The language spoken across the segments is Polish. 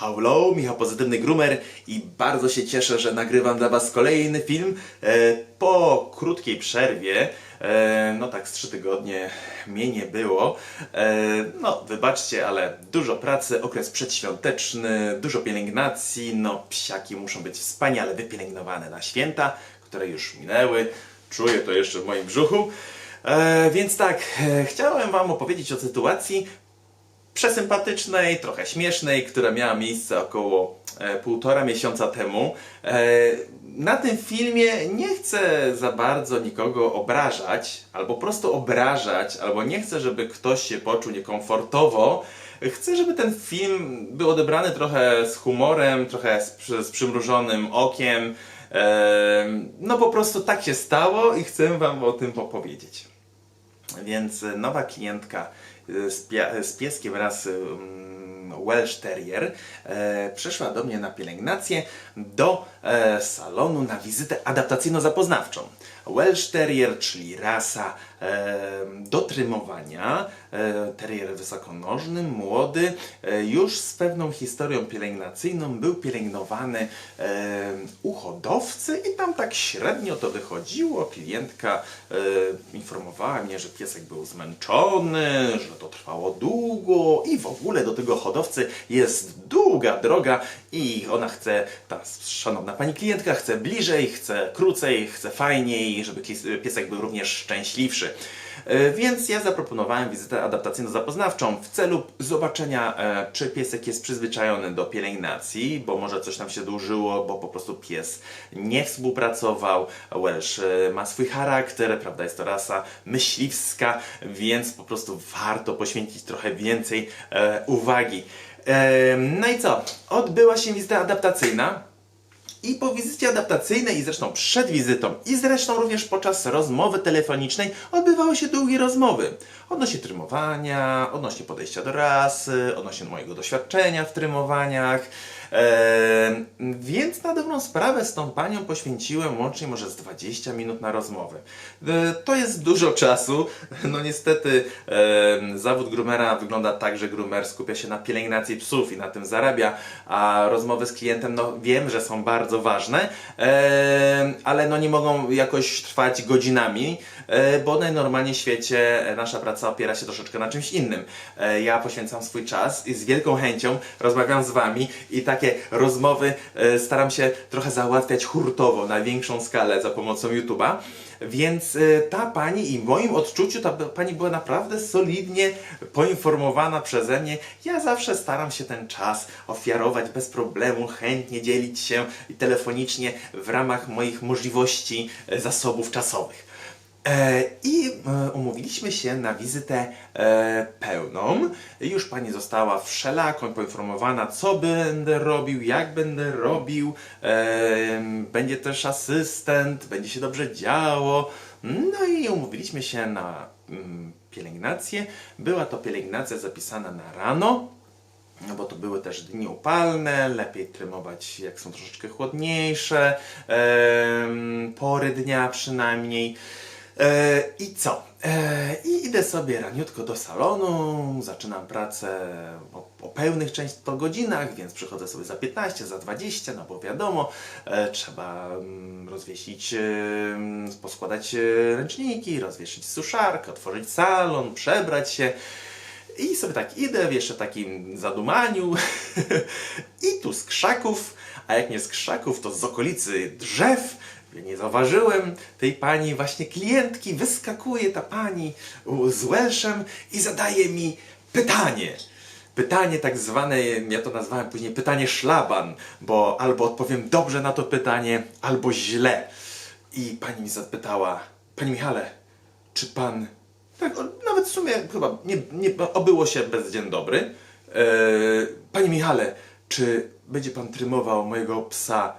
Hello, Michał Pozytywny Groomer i bardzo się cieszę, że nagrywam dla Was kolejny film e, po krótkiej przerwie. E, no tak, z trzy tygodnie mnie nie było. E, no, wybaczcie, ale dużo pracy, okres przedświąteczny, dużo pielęgnacji. No, psiaki muszą być wspaniale wypielęgnowane na święta, które już minęły. Czuję to jeszcze w moim brzuchu. E, więc tak, e, chciałem Wam opowiedzieć o sytuacji, przesympatycznej, trochę śmiesznej, która miała miejsce około e, półtora miesiąca temu. E, na tym filmie nie chcę za bardzo nikogo obrażać, albo prostu obrażać, albo nie chcę, żeby ktoś się poczuł niekomfortowo. Chcę, żeby ten film był odebrany trochę z humorem, trochę z, z przymrużonym okiem. E, no po prostu tak się stało i chcę Wam o tym opowiedzieć. Więc nowa klientka z, z pieskiem raz mm, Welsh Terrier e, przyszła do mnie na pielęgnację do e, salonu na wizytę adaptacyjno-zapoznawczą. Welsh Terrier, czyli rasa do trymowania, e, terrier wysokonożny, młody, e, już z pewną historią pielęgnacyjną, był pielęgnowany u hodowcy i tam tak średnio to wychodziło. Klientka informowała mnie, że piesek był zmęczony, że to trwało długo i w ogóle do tego hodowcy jest długa droga i ona chce, ta szanowna pani klientka chce bliżej, chce krócej, chce fajniej, żeby piesek był również szczęśliwszy. E, Więc ja zaproponowałem wizytę adaptacyjno-zapoznawczą w celu zobaczenia, e, czy piesek jest przyzwyczajony do pielęgnacji, bo może coś tam się dłużyło, bo po prostu pies nie współpracował. Welsh e, ma swój charakter, prawda, jest to rasa myśliwska, więc po prostu warto poświęcić trochę więcej uwagi. No i co? Odbyła się wizyta adaptacyjna. I po wizycie adaptacyjnej, i zresztą przed wizytą, i zresztą również podczas rozmowy telefonicznej odbywały się długie rozmowy. Odnośnie trymowania, odnośnie podejścia do rasy, odnośnie mojego doświadczenia w trymowaniach. Więc na dobrą sprawę z tą panią poświęciłem łącznie może z 20 minut na rozmowę. E, to jest dużo czasu. No niestety e, zawód groomera wygląda tak, że groomer skupia się na pielęgnacji psów i na tym zarabia, a rozmowy z klientem, no wiem, że są bardzo ważne, e, ale no nie mogą jakoś trwać godzinami, e, bo najnormalniej w świecie nasza praca opiera się troszeczkę na czymś innym. E, ja poświęcam swój czas i z wielką chęcią rozmawiam z Wami i takie rozmowy e, staram się trochę załatwiać hurtowo, na większą skalę za pomocą YouTube'a. Więc e, ta pani i w moim odczuciu ta pani była naprawdę solidnie poinformowana przeze mnie. Ja zawsze staram się ten czas ofiarować bez problemu, chętnie dzielić się telefonicznie w ramach moich możliwości, e, zasobów czasowych. E, I e, umówiliśmy się na wizytę e, pełną. Już pani została wszelako poinformowana, co będę robił, jak będę robił. Będzie też asystent, będzie się dobrze działo. No i umówiliśmy się na mm, pielęgnację. Była to pielęgnacja zapisana na rano. No bo to były też dni upalne, lepiej trymować jak są troszeczkę chłodniejsze, pory dnia przynajmniej. E, I co? E, I idę sobie raniutko do salonu, zaczynam pracę o, o pełnych często godzinach, więc przychodzę sobie za 15, za 20, no bo wiadomo, e, trzeba mm, rozwiesić, poskładać ręczniki, rozwieszyć suszarkę, otworzyć salon, przebrać się. I sobie tak idę w jeszcze takim zadumaniu i tu z krzaków, a jak nie z krzaków, to z okolicy drzew. Nie zauważyłem tej pani, właśnie klientki, wyskakuje ta pani z Welshem i zadaje mi pytanie. Pytanie tak zwane, ja to nazwałem później pytanie szlaban, bo albo odpowiem dobrze na to pytanie, albo źle. I pani mi zapytała, Panie Michale, czy pan. Tak, nawet w sumie chyba nie, nie obyło się bez dzień dobry. E, panie Michale, czy będzie pan trymował mojego psa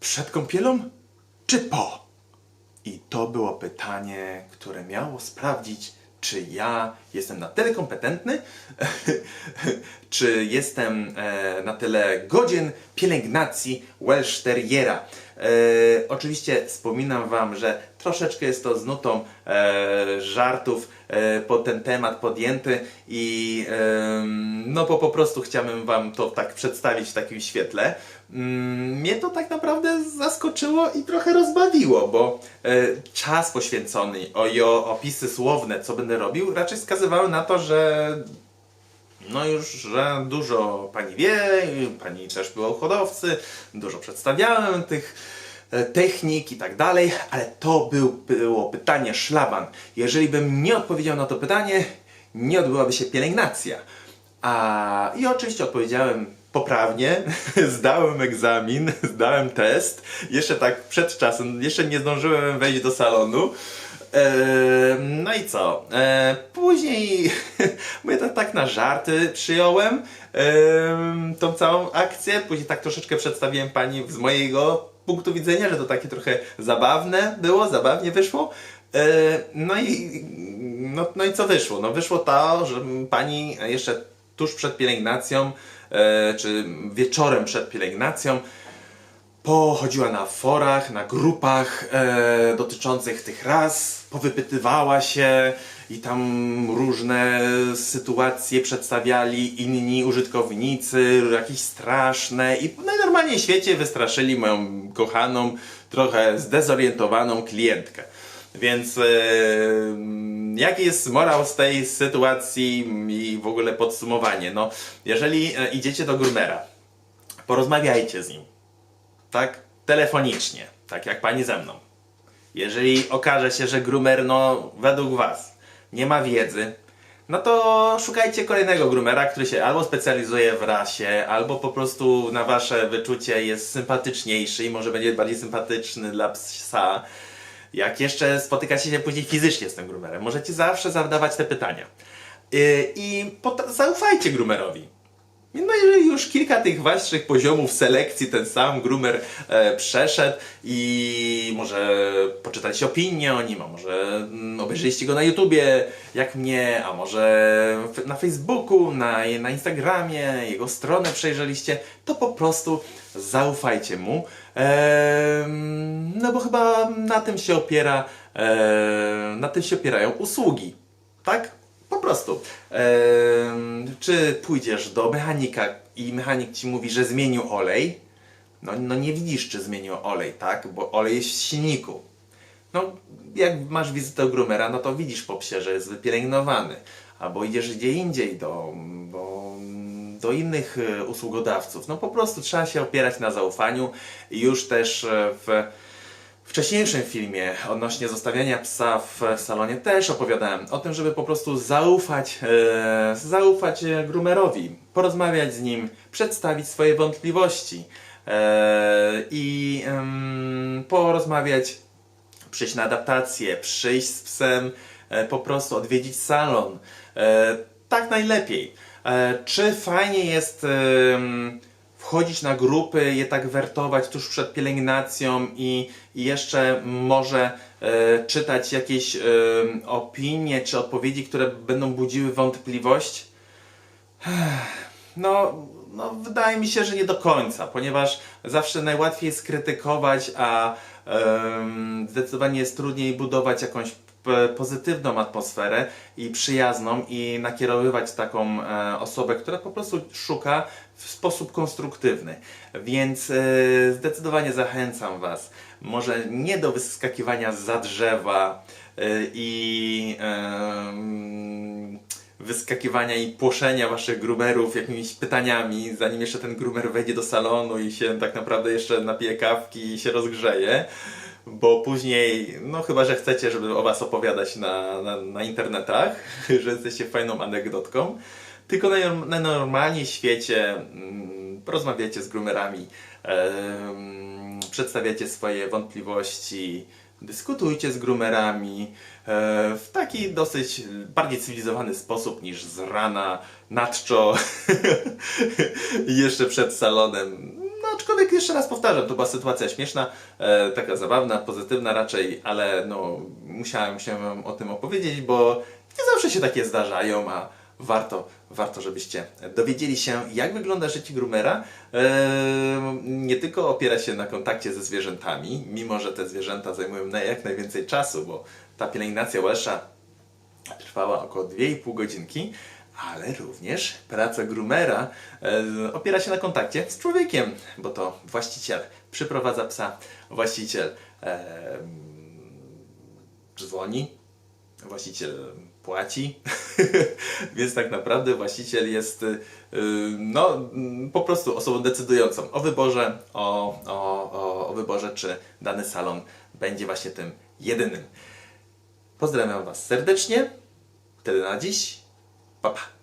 przed kąpielą, czy po? I to było pytanie, które miało sprawdzić, czy ja jestem na tyle kompetentny, czy jestem e, na tyle godzien pielęgnacji Welsh Terriera. E, oczywiście wspominam Wam, że troszeczkę jest to z nutą e, żartów, e, po ten temat podjęty i em, no bo po prostu chciałbym Wam to tak przedstawić w takim świetle. Mm, Mnie to tak naprawdę zaskoczyło i trochę rozbawiło, bo e, czas poświęcony o i opisy słowne, co będę robił, raczej wskazywały na to, że no już, że dużo pani wie, pani też była u hodowcy, dużo przedstawiałem tych e, technik i tak dalej, ale to był, było pytanie szlaban. Jeżeli bym nie odpowiedział na to pytanie, nie odbyłaby się pielęgnacja. A i oczywiście odpowiedziałem poprawnie, zdałem egzamin, zdałem test, jeszcze tak przed czasem, jeszcze nie zdążyłem wejść do salonu. Eee, no i co? Eee, później mówię to tak na żarty przyjąłem em, tą całą akcję. Później tak troszeczkę przedstawiłem pani z mojego punktu widzenia, że to takie trochę zabawne było, zabawnie wyszło. Eee, no i no, no i co wyszło? No wyszło to, że pani jeszcze tuż przed pielęgnacją, e, czy wieczorem przed pielęgnacją, pochodziła na forach, na grupach e, dotyczących tych ras, powypytywała się i tam różne sytuacje przedstawiali inni użytkownicy, jakieś straszne i w świecie wystraszyli moją kochaną, trochę zdezorientowaną klientkę. Więc e, jaki jest morał z tej sytuacji i w ogóle podsumowanie? No, jeżeli e, idziecie do groomera, porozmawiajcie z nim tak telefonicznie, tak jak pani ze mną. Jeżeli okaże się, że groomer, no według was nie ma wiedzy, no to szukajcie kolejnego groomera, który się albo specjalizuje w rasie, albo po prostu na wasze wyczucie jest sympatyczniejszy i może będzie bardziej sympatyczny dla psa. Jak jeszcze spotykacie się później fizycznie z tym groomerem, możecie zawsze zadawać te pytania. Yy, I zaufajcie groomerowi. No jeżeli już kilka tych waszych poziomów selekcji ten sam groomer e, przeszedł i może poczytać opinię o nim, a może mm, obejrzeliście go na YouTubie, jak mnie, a może na Facebooku, na, na Instagramie, jego stronę przejrzeliście, to po prostu zaufajcie mu. Em, no bo chyba na tym się opiera, e, na tym się opierają usługi, tak? Prostu. Czy pójdziesz do mechanika i mechanik ci mówi, że zmienił olej? No, no nie widzisz, czy zmienił olej, tak? Bo olej jest w silniku. No, jak masz wizytę groomera, no to widzisz po psie, że jest wypielęgnowany. Albo idziesz gdzie indziej do, do, do innych e, usługodawców. No po prostu trzeba się opierać na zaufaniu. I już też e, w wcześniejszym filmie odnośnie zostawiania psa w salonie też opowiadałem o tym, żeby po prostu zaufać, e, zaufać e, groomerowi, porozmawiać z nim, przedstawić swoje wątpliwości e, i em, porozmawiać, przyjść na adaptację, przyjść z psem, e, po prostu odwiedzić salon. E, tak najlepiej. E, czy fajnie jest em, wchodzić na grupy, je tak wertować tuż przed pielęgnacją i, i jeszcze może e, czytać jakieś e, opinie czy odpowiedzi, które będą budziły wątpliwość? No, no, wydaje mi się, że nie do końca, ponieważ zawsze najłatwiej jest krytykować, a em, zdecydowanie jest trudniej budować jakąś pozytywną atmosferę i przyjazną i nakierowywać taką e, osobę, która po prostu szuka w sposób konstruktywny. Więc e, zdecydowanie zachęcam Was, może nie do wyskakiwania za drzewa e, i wyskakiwania i płoszenia waszych groomerów jakimiś pytaniami, zanim jeszcze ten groomer wejdzie do salonu i się tak naprawdę jeszcze napije kawki i się rozgrzeje. Bo później, no chyba, że chcecie, żeby o was opowiadać na, na, na internetach, że jesteście fajną anegdotką, tylko na, na normalnie świecie mm, porozmawiacie z groomerami, przedstawiacie swoje wątpliwości, dyskutujcie z groomerami e, w taki dosyć bardziej cywilizowany sposób niż z rana na czczo i jeszcze przed salonem. No aczkolwiek jeszcze raz powtarzam, to była sytuacja śmieszna, e, taka zabawna, pozytywna raczej, ale no musiałem się wam o tym opowiedzieć, bo nie zawsze się takie zdarzają, a warto, warto żebyście dowiedzieli się, jak wygląda życie groomera. E, nie tylko opiera się na kontakcie ze zwierzętami, mimo że te zwierzęta zajmują jak najwięcej czasu, bo ta pielęgnacja łesza trwała około 2,5 godzinki, ale również praca groomera e, opiera się na kontakcie z człowiekiem, bo to właściciel przyprowadza psa, właściciel e, dzwoni, właściciel płaci, więc tak naprawdę właściciel jest y, no, mm, po prostu osobą decydującą o wyborze, o, o, o, wyborze, czy dany salon będzie właśnie tym jedynym. Pozdrawiam Was serdecznie. Tyle na dziś. Pa, pa.